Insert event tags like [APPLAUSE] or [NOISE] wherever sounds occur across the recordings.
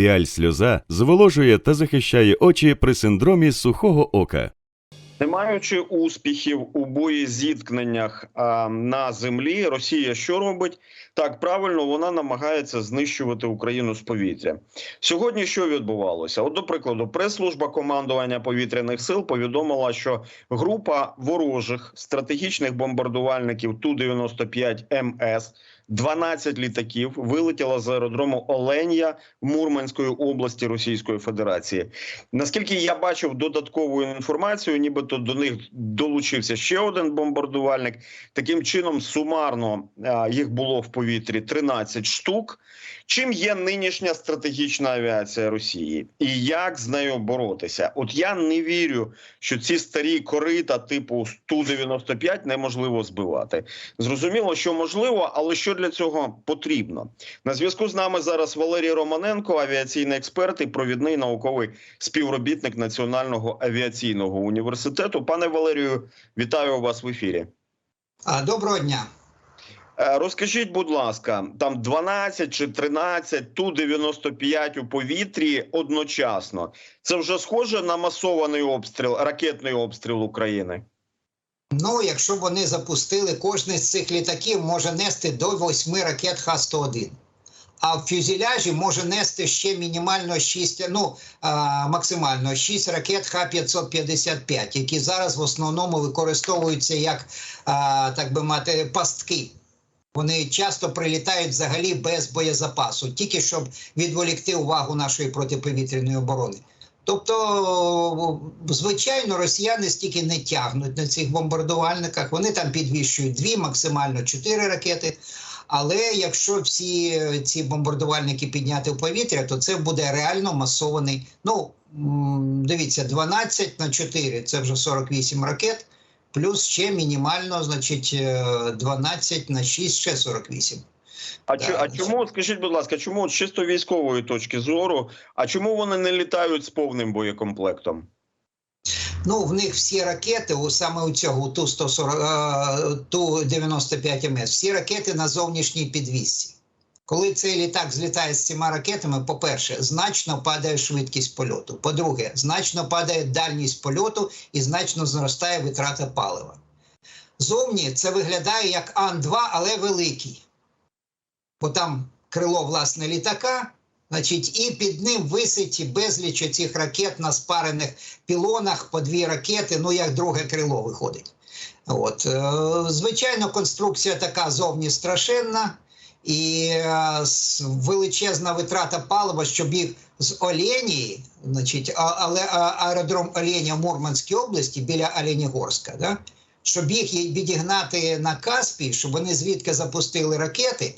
Піаль сльоза зволожує та захищає очі при синдромі сухого ока. Не маючи успіхів у боєзіткненнях на землі, Росія що робить? Так правильно вона намагається знищувати Україну з повітря. Сьогодні що відбувалося? От, до прикладу, прес-служба командування повітряних сил повідомила, що група ворожих стратегічних бомбардувальників Ту 95 МС 12 літаків вилетіла з аеродрому Оленя Мурманської області Російської Федерації. Наскільки я бачив додаткову інформацію, нібито до них долучився ще один бомбардувальник. Таким чином, сумарно їх було в повітрі 13 штук. Чим є нинішня стратегічна авіація Росії, і як з нею боротися? От я не вірю, що ці старі корита типу Ту-95 неможливо збивати. Зрозуміло, що можливо, але що для цього потрібно? На зв'язку з нами зараз Валерій Романенко, авіаційний експерт і провідний науковий співробітник Національного авіаційного університету. Пане Валерію, вітаю вас в ефірі. Доброго дня. Е, Розкажіть, будь ласка, там 12 чи 13 Ту-95 у повітрі одночасно. Це вже схоже на масований обстріл, ракетний обстріл України. Ну, якщо вони запустили, кожний з цих літаків може нести до 8 ракет Х-101. А в фюзеляжі може нести ще мінімально 6, ну а, максимально 6 ракет Х-555, які зараз в основному використовуються як, а, так би мати, пастки. Вони часто прилітають взагалі без боєзапасу, тільки щоб відволікти увагу нашої протиповітряної оборони. Тобто, звичайно, росіяни стільки не тягнуть на цих бомбардувальниках. Вони там підвищують дві, максимально чотири ракети. Але якщо всі ці бомбардувальники підняти в повітря, то це буде реально масований. Ну дивіться, 12 на 4 – це вже 48 ракет, плюс ще мінімально, значить, е, 12 на 6 – ще 48. А, Да, чо- а чому, скажіть, будь ласка, чому з чисто військової точки зору, а чому вони не літають з повним боєкомплектом? Ну, в них всі ракети, у саме у цього ту 140 е, ту 95 МС, всі ракети на зовнішній підвісці. Коли цей літак злітає з цими ракетами, по-перше, значно падає швидкість польоту. По-друге, значно падає дальність польоту і значно зростає витрата палива. Зовні це виглядає як Ан-2, але великий. Бо там крило власне літака, Значить, і під ним висить безліч цих ракет на спарених пілонах по дві ракети, ну як друге крило виходить. От. е, Звичайно, конструкція така зовні страшенна і е, величезна витрата палива, щоб їх з Оленії, значить, але аеродром Оленя в Мурманській області біля Оленігорська, да? щоб їх відігнати на Каспій, щоб вони звідки запустили ракети.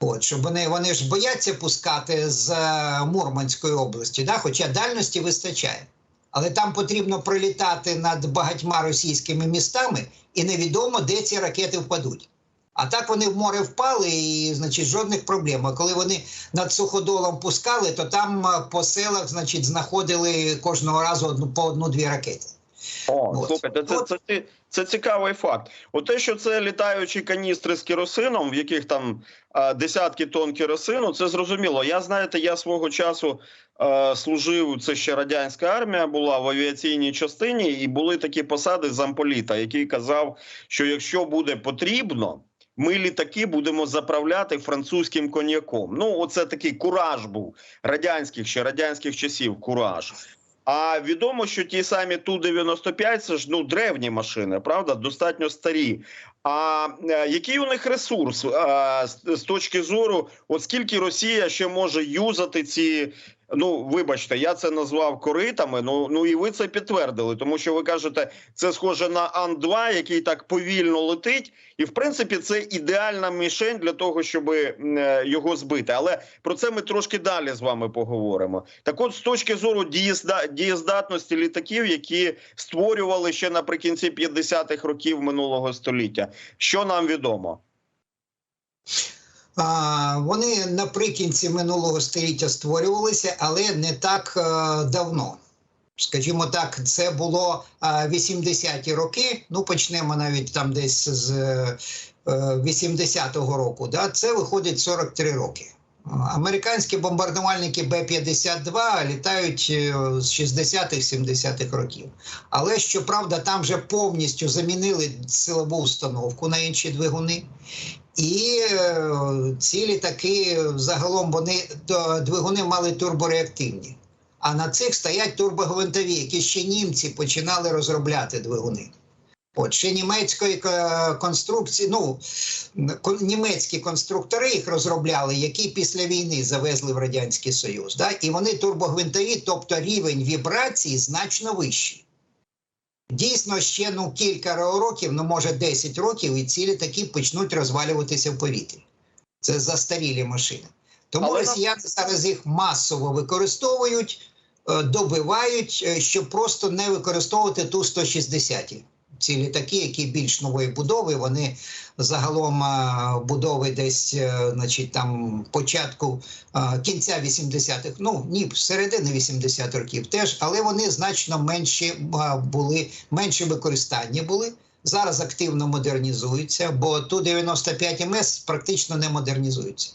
От, щоб вони, вони ж бояться пускати з е, Мурманської області, да? хоча дальності вистачає. Але там потрібно пролітати над багатьма російськими містами, і невідомо, де ці ракети впадуть. А так вони в море впали, і значить жодних проблем. А коли вони над суходолом пускали, то там е, по селах, значить, знаходили кожного разу одну по одну-дві ракети. О, От. слухайте, це, це, це, це цікавий факт. От те, що це літаючі каністри з керосином, в яких там а, десятки тонн керосину, це зрозуміло. Я знаєте, я свого часу а, служив. Це ще радянська армія була в авіаційній частині, і були такі посади замполіта, який казав, що якщо буде потрібно. Ми літаки будемо заправляти французьким коньяком. Ну, оце такий кураж був радянських ще радянських часів. Кураж. А відомо, що ті самі Ту-95 це ж ну древні машини, правда, достатньо старі. А е, який у них ресурс а, з, з точки зору, от скільки Росія ще може юзати ці? Ну, вибачте, я це назвав коритами. Ну ну і ви це підтвердили, тому що ви кажете, це схоже на Ан-2, який так повільно летить, і в принципі це ідеальна мішень для того, щоб е, його збити. Але про це ми трошки далі з вами поговоримо. Так, от з точки зору дієзда- дієздатності літаків, які створювали ще наприкінці 50-х років минулого століття, що нам відомо? Вони наприкінці минулого століття створювалися, але не так е, давно. Скажімо так, це було е, 80-ті роки. Ну, почнемо навіть там десь з е, 80-го року. Да? Це виходить 43 роки. Американські бомбардувальники Б-52 літають е, з 60-х-70-х років. Але щоправда, там вже повністю замінили силову установку на інші двигуни. І е, ці літаки загалом вони то, двигуни мали турбореактивні. А на цих стоять турбогвинтові, які ще німці починали розробляти двигуни. От ще німецької е, конструкції, ну німецькі конструктори їх розробляли, які після війни завезли в Радянський Союз. Да? І вони турбогвинтові, тобто рівень вібрації значно вищий. Дійсно, ще ну, кілька років, ну може 10 років, і цілі такі почнуть розвалюватися в повітрі. Це застарілі машини. Тому Але росіяни зараз їх масово використовують, е, добивають, е, щоб просто не використовувати ту 160 ці літаки, які більш нової будови, вони загалом будови десь, е, значить, там початку кінця 80-х, ну ні, середини 80-х років теж, але вони значно менші були, менше використання були. Зараз активно модернізуються, бо ту 95 МС практично не модернізуються.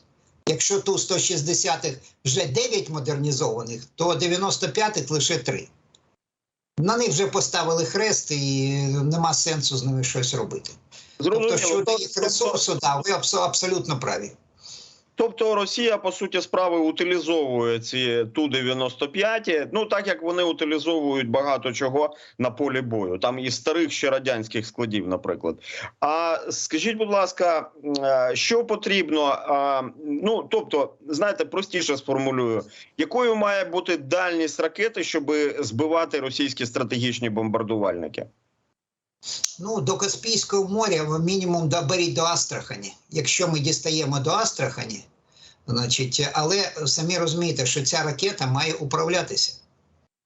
Якщо ту 160-х вже 9 модернізованих, то 95-х лише 3. На них вже поставили хрест і нема сенсу з ними щось робити. Зрозуміло. Тобто, що Тобто- їх ресурсу, да, ви абсо- абсолютно праві. Тобто Росія по суті справи утилізовує ці ту 95 ну так як вони утилізовують багато чого на полі бою, там із старих ще радянських складів, наприклад. А скажіть, будь ласка, е, що потрібно? Ну тобто, знаєте, простіше сформулюю, якою має бути дальність ракети, щоб збивати російські стратегічні бомбардувальники? Ну, до Каспійського моря мінімум доберіть до Астрахані. Якщо ми дістаємо до Астрахані, значить, але самі розумієте, що ця ракета має управлятися.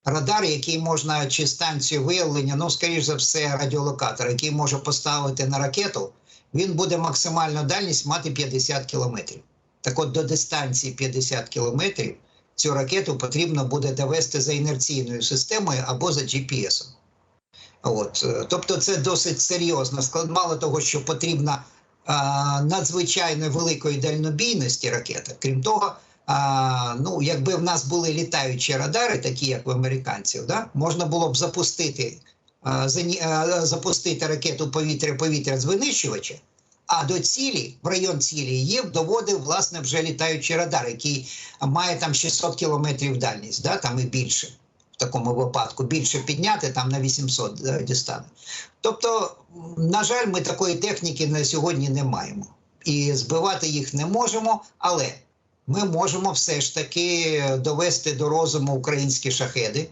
Радар, який можна, чи станцію виявлення, ну, скоріш за все, радіолокатор, який може поставити на ракету, він буде максимальну дальність мати 50 кілометрів. Так от до дистанції 50 кілометрів цю ракету потрібно буде довести за інерційною системою або за GPS-ом. От, е, тобто, це досить серйозно. Склад мало того, що потрібна надзвичайно великої дальнобійності ракета. Крім того, ну якби в нас були літаючі радари, такі як в американців, да, можна було б запустити, запустити ракету повітря-повітря з винищувача. А до цілі, в район цілі, її доводив власне вже літаючий радар, який має там 600 кілометрів дальність, да, там і більше в такому випадку більше підняти там на 800 е, дістане. Тобто, на жаль, ми такої техніки на сьогодні не маємо і збивати їх не можемо, але ми можемо все ж таки довести до розуму українські шахеди.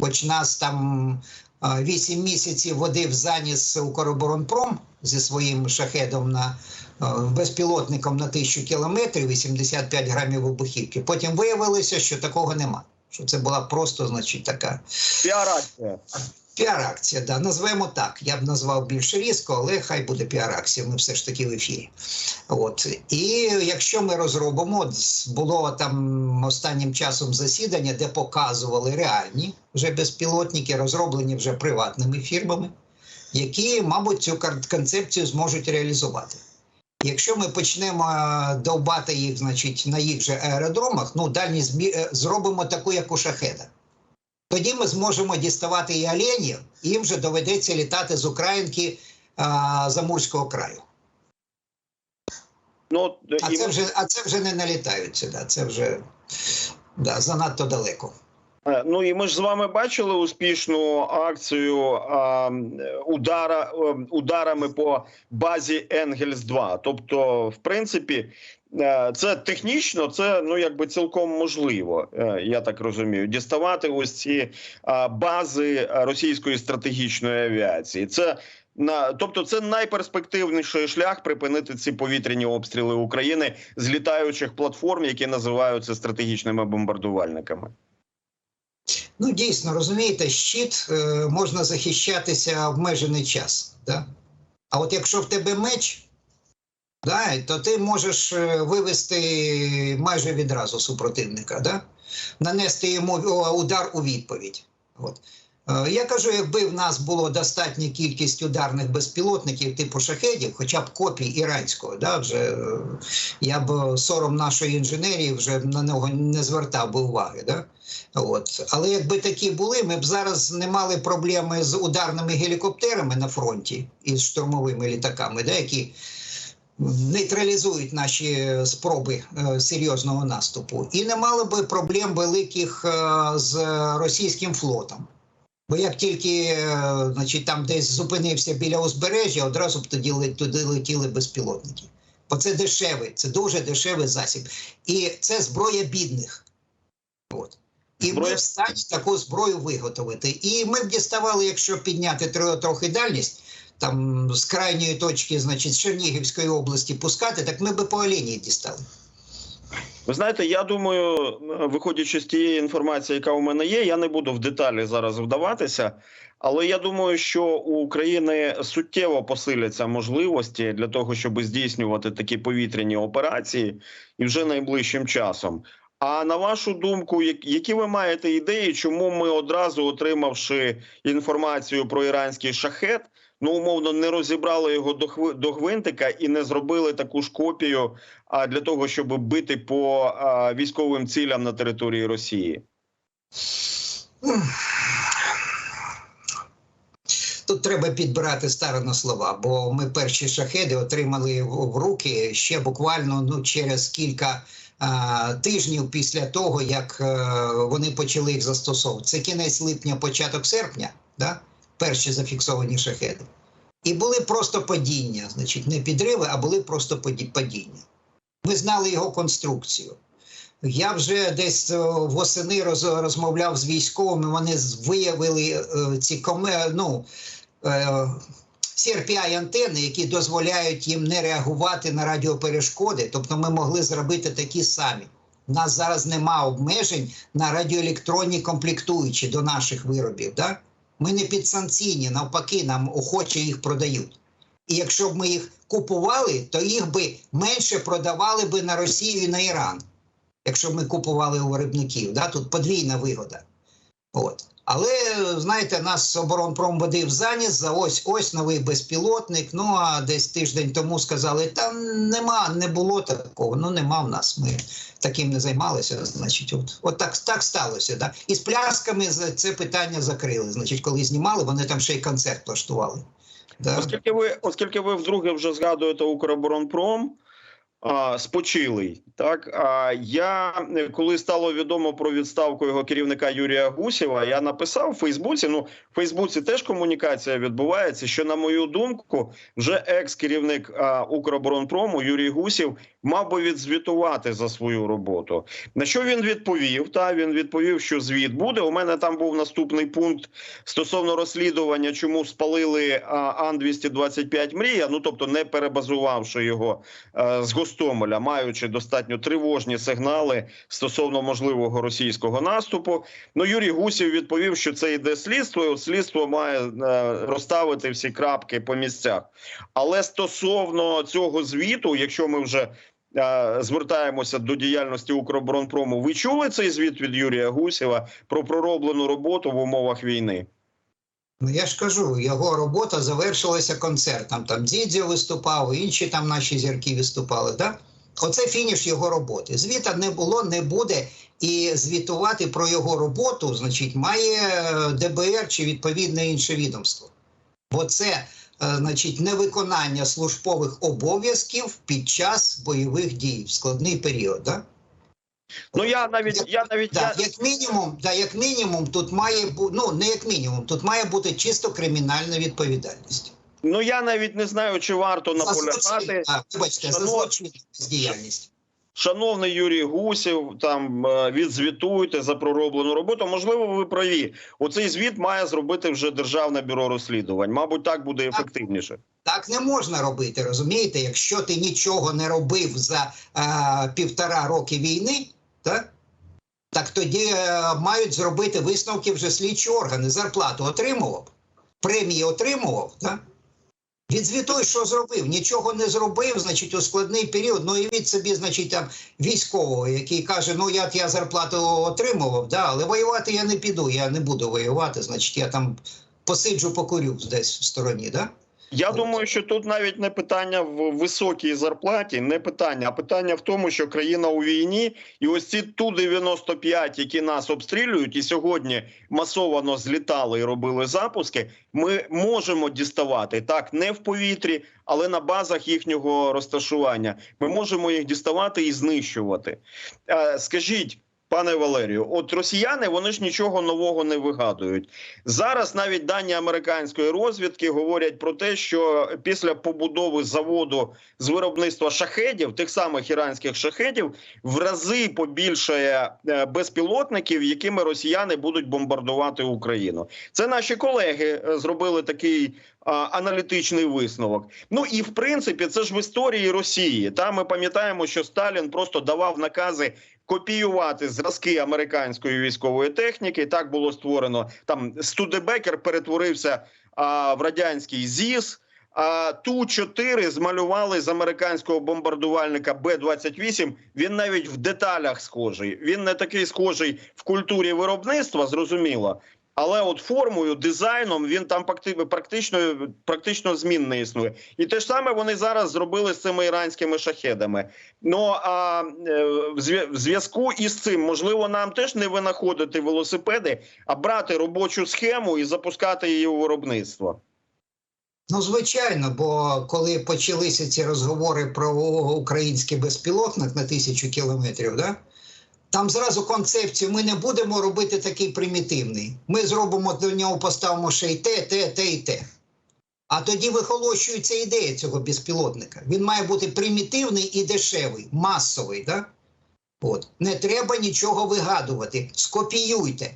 Хоч нас там 8 місяців водив заніс Укроборонпром зі своїм шахедом на е, безпілотником на тисячу кілометрів, 85 грамів вибухівки. Потім виявилося, що такого нема. Що це була просто, значить, така Піаракція. піар-акція. Да, назвемо так. Я б назвав більш різко, але хай буде піар-акція. Ми все ж таки в ефірі. От і якщо ми розробимо, було там останнім часом засідання, де показували реальні вже безпілотники, розроблені вже приватними фірмами, які, мабуть, цю концепцію зможуть реалізувати. Якщо ми почнемо е, довбати їх, значить, на їх же аеродромах, ну дальність е, зробимо таку, як у шахеда. Тоді ми зможемо діставати і оленів, їм вже доведеться літати з Українки а, з Амурського краю. Ну А це вже, а це вже не налітають сюди. Це вже да, занадто далеко. Е, Ну і ми ж з вами бачили успішну акцію а, удара е, ударами по базі Енгельс 2 Тобто, в принципі, е, це технічно, це ну якби цілком можливо. Я так розумію, діставати ось ці бази російської стратегічної авіації. Це на тобто, це найперспективніший шлях припинити ці повітряні обстріли України з літаючих платформ, які називаються стратегічними бомбардувальниками. Ну, дійсно, розумієте, щит е, можна захищатися обмежений час. Да? А от якщо в тебе меч, да, то ти можеш е, вивести майже відразу супротивника, да? нанести йому удар у відповідь. От. Е, Я кажу, якби в нас було достатня кількість ударних безпілотників типу шахедів, хоча б копій іранського, да, вже е, я б сором нашої інженерії вже на нього не звертав би уваги. Да? От. Але якби такі були, ми б зараз не мали проблеми з ударними гелікоптерами на фронті і з штурмовими літаками, да, які нейтралізують наші спроби е, серйозного наступу, і не мали би проблем великих е, з російським флотом. Бо як тільки е, значить, там десь зупинився біля узбережжя, одразу б тоді туди летіли безпілотники. Бо це дешевий, це дуже дешевий засіб. І це зброя бідних. От. І ми Зброя- в стані таку зброю виготовити. І ми б діставали, якщо підняти тро- трохи дальність, там з крайньої точки, значить, з Чернігівської області пускати, так ми би по Олені дістали. Ви знаєте, я думаю, виходячи з тієї інформації, яка у мене є, я не буду в деталі зараз вдаватися. Але я думаю, що у України суттєво посиляться можливості для того, щоб здійснювати такі повітряні операції і вже найближчим часом. А на вашу думку, які ви маєте ідеї, чому ми одразу, отримавши інформацію про іранський шахет, ну умовно не розібрали його до до гвинтика і не зробили таку ж копію а для того, щоб бити по а, військовим цілям на території Росії. Тут треба підбирати сторону слова, бо ми перші шахеди отримали в, руки ще буквально ну, через кілька а, тижнів після того, як е, вони почали їх застосовувати. Це кінець липня, початок серпня, да? Перші зафіксовані шахеди. І були просто падіння, значить, не підриви, а були просто падіння. Ми знали його конструкцію. Я вже десь е, восени роз, розмовляв з військовими. Вони виявили е, ці коме, ну, е, CRPI антени, які дозволяють їм не реагувати на радіоперешкоди. Тобто ми могли зробити такі самі. У нас зараз нема обмежень на радіоелектронні комплектуючі до наших виробів. Да? Ми не підсанкційні, навпаки, нам охоче їх продають. І якщо б ми їх купували, то їх би менше продавали би на Росію і на Іран якщо б ми купували у виробників. Да? Тут подвійна вигода. От. Але знаєте, нас оборонпром водив заніс за ось ось новий безпілотник. Ну а десь тиждень тому сказали, там нема, не було такого. Ну нема в нас. Ми таким не займалися. Значить, от, от так, так сталося. Да? І з плясками за це питання закрили. Значить, коли знімали, вони там ще й концерт влаштували. Да? Оскільки ви, оскільки ви вдруге вже згадуєте Укроборонпром, спочилий, так а я е, коли стало відомо про відставку його керівника Юрія Гусєва, я написав у Фейсбуці. Ну, в Фейсбуці теж комунікація відбувається. Що на мою думку, вже екс-керівник Укроборонпрому Юрій Гусєв мав би відзвітувати за свою роботу. На що він відповів? Та він відповів, що звіт буде. У мене там був наступний пункт стосовно розслідування, чому спалили Ан 225 мрія. Ну тобто, не перебазувавши його е, з Гостомеля, маючи достатньо тривожні сигнали стосовно можливого російського наступу. Ну Юрій Гусів відповів, що це йде слідство. і от Слідство має е, розставити всі крапки по місцях. Але стосовно цього звіту, якщо ми вже е, звертаємося до діяльності Укроборонпрому, ви чули цей звіт від Юрія Гусєва про пророблену роботу в умовах війни? Ну я ж кажу, його робота завершилася концертом. Там Дзідзьо виступав, інші там наші зірки виступали. Да? Оце фініш його роботи. Звіта не було, не буде. І звітувати про його роботу, значить, має е, ДБР чи відповідне інше відомство. Бо це, е, значить, невиконання службових обов'язків під час бойових дій в складний період. Да? Ну я навіть я навіть Да, я, як мінімум, да, як мінімум, тут має бути, ну не як мінімум, тут має бути чисто кримінальна відповідальність. ну я навіть не знаю, чи варто наполягати. вибачте, за злочин діяльність. Шановний Юрій Гусів, там е, відзвітуйте за пророблену роботу. Можливо, ви праві. Оцей звіт має зробити вже державне бюро розслідувань. Мабуть, так буде ефективніше. Так не можна робити, розумієте? Якщо ти нічого не робив за е, півтора роки війни, так? так тоді е, мають зробити висновки вже слідчі органи. Зарплату отримував, премії отримував, так? Відзвітуй, що зробив. Нічого не зробив, значить, у складний період. Ну і від собі, значить, там військового, який каже: ну я, я зарплату отримував, да, але воювати я не піду, я не буду воювати, значить, я там посиджу, покурю десь в стороні, да? Я думаю, що тут навіть не питання в високій зарплаті, не питання, а питання в тому, що країна у війні, і ось ці ту 95 які нас обстрілюють, і сьогодні масово злітали і робили запуски. Ми можемо діставати так, не в повітрі, але на базах їхнього розташування. Ми можемо їх діставати і знищувати. Е, Скажіть. Пане Валерію, от росіяни вони ж нічого нового не вигадують. Зараз навіть дані американської розвідки говорять про те, що після побудови заводу з виробництва шахедів, тих самих іранських шахедів, в рази побільшає е, безпілотників, якими росіяни будуть бомбардувати Україну. Це наші колеги е, зробили такий аналітичний висновок. Ну і в принципі, це ж в історії Росії. Та ми пам'ятаємо, що Сталін просто давав накази копіювати зразки американської військової техніки. Так було створено там Студебекер перетворився а, в радянський ЗІС. А ту 4 змалювали з американського бомбардувальника Б-28. Він навіть в деталях схожий. Він не такий схожий в культурі виробництва, зрозуміло. Але от формою, дизайном він там практи- практично практично змінний існує. І те ж саме вони зараз зробили з цими іранськими шахедами. Ну а е, в зв'язку із цим можливо нам теж не винаходити велосипеди, а брати робочу схему і запускати її у виробництво. Ну, звичайно, бо коли почалися ці розговори про український безпілотник на тисячу кілометрів, да, там зразу концепцію ми не будемо робити такий примітивний. Ми зробимо до нього, поставимо ще й те, те, те і те. А тоді вихолощується ідея цього безпілотника. Він має бути примітивний і дешевий, масовий. Да? От. Не треба нічого вигадувати. Скопіюйте.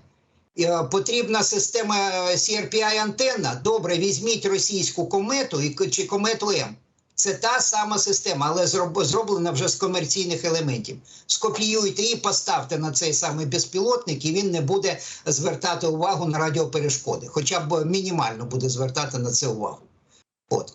Е, Потрібна система е, CRPI антенна. Добре, візьміть російську комету чи комету М. Це та сама система, але зроб- зроблена вже з комерційних елементів. Скопіюйте і поставте на цей самий безпілотник, і він не буде звертати увагу на радіоперешкоди, хоча б мінімально буде звертати на це увагу. От.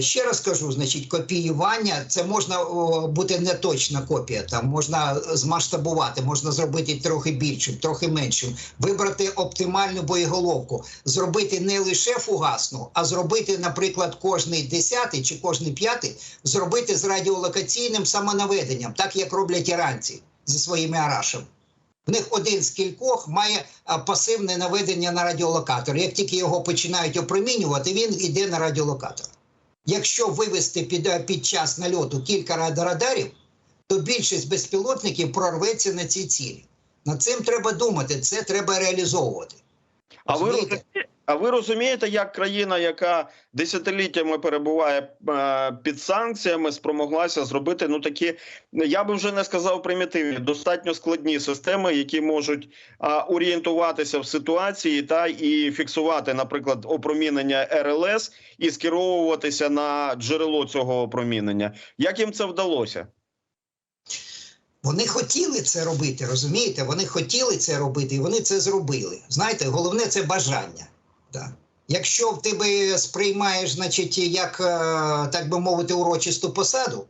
Ще раз кажу, значить, копіювання це можна бути не точна копія. Там можна змасштабувати, можна зробити трохи більшим, трохи меншим, вибрати оптимальну боєголовку, зробити не лише фугасну, а зробити, наприклад, кожний десятий чи кожний п'ятий, зробити з радіолокаційним самонаведенням, так як роблять іранці зі своїми арашами. В них один з кількох має пасивне наведення на радіолокатор. Як тільки його починають опромінювати, він йде на радіолокатор. Якщо вивести під, е, під час нальоту кілька радарів, то більшість безпілотників прорветься на ці цілі. Над цим треба думати, це треба реалізовувати. А ви Розумієте? а ви розумієте, як країна, яка десятиліттями перебуває е, під санкціями, спромоглася зробити ну такі, я би вже не сказав примітивні, достатньо складні системи, які можуть а, орієнтуватися в ситуації та і фіксувати, наприклад, опромінення РЛС і скеровуватися на джерело цього опромінення. Як їм це вдалося? Вони хотіли це робити, розумієте? Вони хотіли це робити, і вони це зробили. Знаєте, головне це бажання. Да. Якщо в тебе сприймаєш, значить, як, е, так би мовити, урочисту посаду,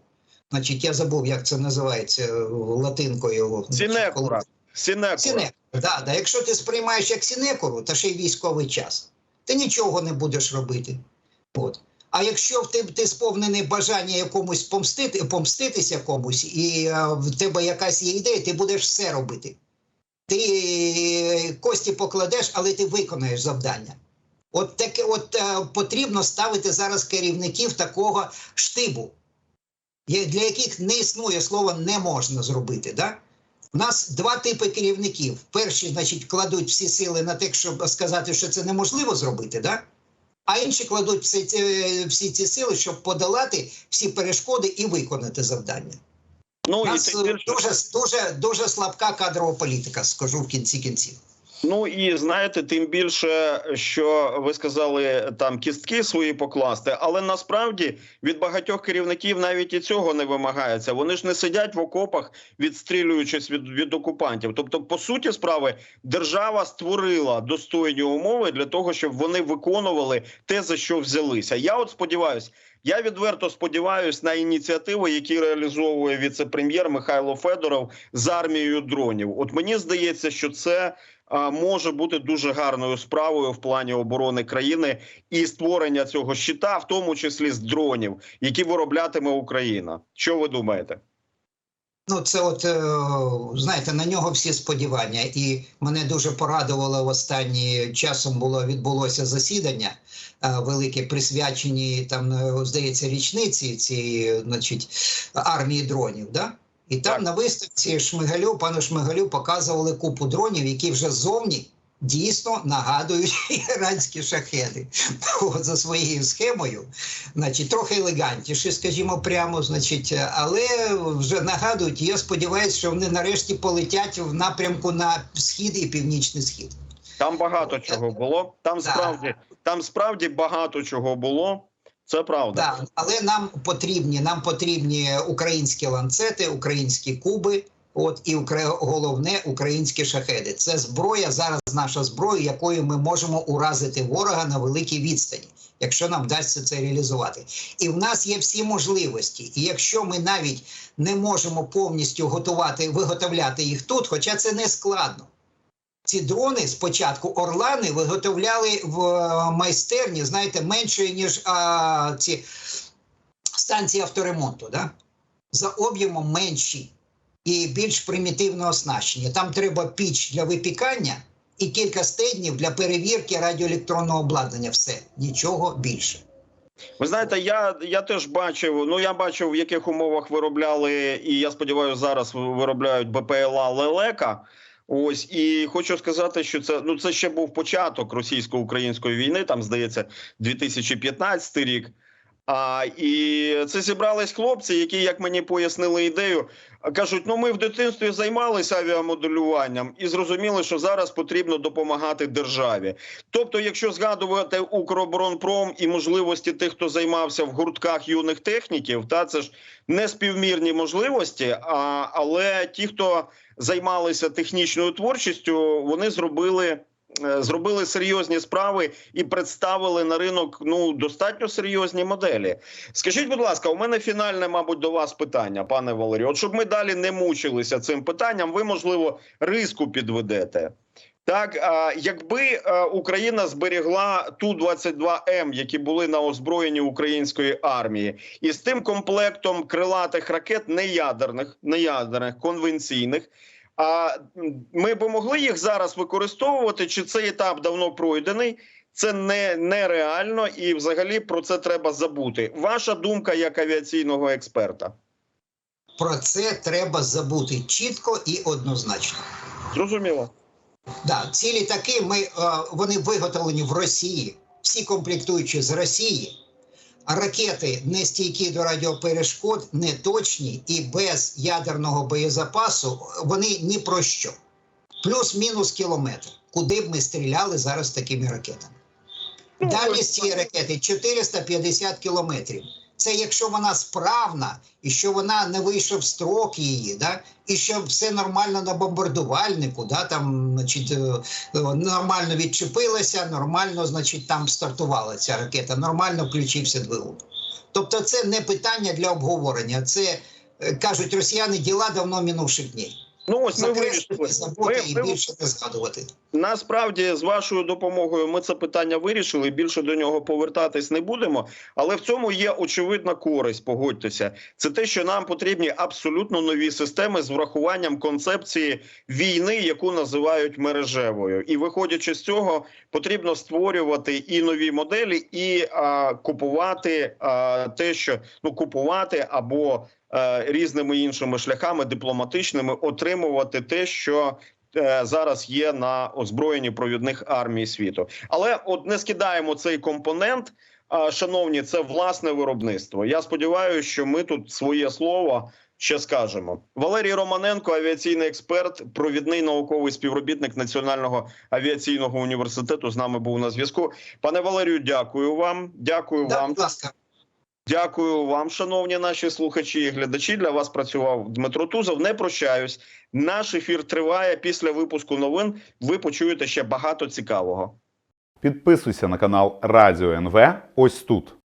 значить, я забув, як це називається е, латинкою. Сінекура. Сінекура. Сінекура, да, да. Якщо ти сприймаєш як сінекуру, та ще й військовий час, ти нічого не будеш робити. От. А якщо в тебе ти сповнений бажання якомусь помстити, помститися комусь, і е, в тебе якась є ідея, ти будеш все робити. Ти е, кості покладеш, але ти виконаєш завдання. От таке, от е, потрібно ставити зараз керівників такого штибу, для яких не існує слова не можна зробити. Да? У нас два типи керівників. Перші, значить, кладуть всі сили на те, щоб сказати, що це неможливо зробити, да? А інші кладуть всі ці, всі ці сили, щоб подолати всі перешкоди і виконати завдання. Ну У нас е, дуже, дуже, дуже слабка кадрова політика, скажу в кінці кінців. Ну і знаєте, тим більше, що ви сказали там кістки свої покласти, але насправді від багатьох керівників навіть і цього не вимагається. Вони ж не сидять в окопах, відстрілюючись від, від окупантів. Тобто, по суті справи, держава створила достойні умови для того, щоб вони виконували те, за що взялися. Я от сподіваюся. Я відверто сподіваюся на ініціативи, які реалізовує віце-прем'єр Михайло Федоров з армією дронів. От мені здається, що це може бути дуже гарною справою в плані оборони країни і створення цього щита, в тому числі з дронів, які вироблятиме Україна. Що ви думаєте? Ну, це от е, знаєте, на нього всі сподівання, і мене дуже порадувало в останні часом було відбулося засідання е, велике, присвячені там, е, здається, річниці цієї, значить, армії дронів. Да? І там Так. на виставці Шмигалю, пану Шмигалю показували купу дронів, які вже зовні дійсно нагадують [LAUGHS] іранські шахеди. От за своєю схемою, значить, трохи елегантніші, скажімо прямо, значить, але вже нагадують. і Я сподіваюся, що вони нарешті полетять в напрямку на схід і північний схід. Там багато чого було. Там справді там справді багато чого було. Це правда. Да, але нам потрібні, нам потрібні українські ланцети, українські куби. От і укра- головне українські шахеди. Це зброя зараз. Наша зброя, якою ми можемо уразити ворога на великій відстані, якщо нам вдасться це реалізувати. І в нас є всі можливості. І якщо ми навіть не можемо повністю готувати виготовляти їх тут, хоча це не складно. Ці дрони спочатку Орлани виготовляли в е, майстерні, знаєте, меншої, ніж а, ці станції авторемонту, да? за об'ємом менші і більш примітивно оснащені. Там треба піч для випікання і кілька стеднів для перевірки радіоелектронного обладнання. Все, нічого більше. Ви знаєте, я, я теж бачив. Ну я бачив, в яких умовах виробляли, і я сподіваюся, зараз виробляють БПЛА Лелека. Ось і хочу сказати, що це ну це ще був початок російсько-української війни. Там здається, 2015 рік. А і це зібрались хлопці, які, як мені пояснили ідею, кажуть: ну ми в дитинстві займалися авіамоделюванням і зрозуміли, що зараз потрібно допомагати державі. Тобто, якщо згадувати Укроборонпром і можливості тих, хто займався в гуртках юних техніків, та це ж не співмірні можливості. А але ті, хто займалися технічною творчістю, вони зробили. Е, Зробили серйозні справи і представили на ринок ну достатньо серйозні моделі. Скажіть, будь ласка, у мене фінальне, мабуть, до вас питання, пане Валерію. От щоб ми далі не мучилися цим питанням, ви можливо риску підведете. Так, а, якби Україна зберігла ту 22 м які були на озброєнні української армії, і з тим комплектом крилатих ракет неядерних, неядерних конвенційних. А ми б могли їх зараз використовувати? Чи цей етап давно пройдений? Це не нереально, і взагалі про це треба забути. Ваша думка як авіаційного експерта? Про це треба забути чітко і однозначно. Зрозуміло. Да, ці літаки ми, е, вони виготовлені в Росії, всі комплектуючі з Росії. Ракети не стійкі до радіоперешкод, не точні і без ядерного боєзапасу вони ні про що. Плюс-мінус кілометр. Куди б ми стріляли зараз такими ракетами? Ну, Дальність цієї ракети 450 кілометрів. Це якщо вона справна, і що вона не вийшов строк її, да? і що все нормально на бомбардувальнику, да? там, значить, е, е, нормально відчепилася, нормально, значить, там стартувала ця ракета, нормально включився двигун. Тобто, це не питання для обговорення. Це е, кажуть росіяни діла давно минувших днів. Ну ось ми вирішили. і більше не згадувати. Насправді, з вашою допомогою, ми це питання вирішили. Більше до нього повертатись не будемо. Але в цьому є очевидна користь. Погодьтеся, це те, що нам потрібні абсолютно нові системи з врахуванням концепції війни, яку називають мережевою. І виходячи з цього, потрібно створювати і нові моделі, і а, купувати а, те, що ну купувати або різними іншими шляхами дипломатичними отримувати те, що е, зараз є на озброєнні провідних армій світу. Але от не скидаємо цей компонент. а, шановні, це власне виробництво. Я сподіваюся, що ми тут своє слово ще скажемо. Валерій Романенко, авіаційний експерт, провідний науковий співробітник Національного авіаційного університету, з нами був на зв'язку. Пане Валерію, дякую вам. Дякую Да, вам. будь ласка. Дякую вам, шановні наші слухачі і глядачі. Для вас працював Дмитро Тузов. Не прощаюсь. Наш ефір триває. Після випуску новин ви почуєте ще багато цікавого. Підписуйся на канал Радіо НВ ось тут.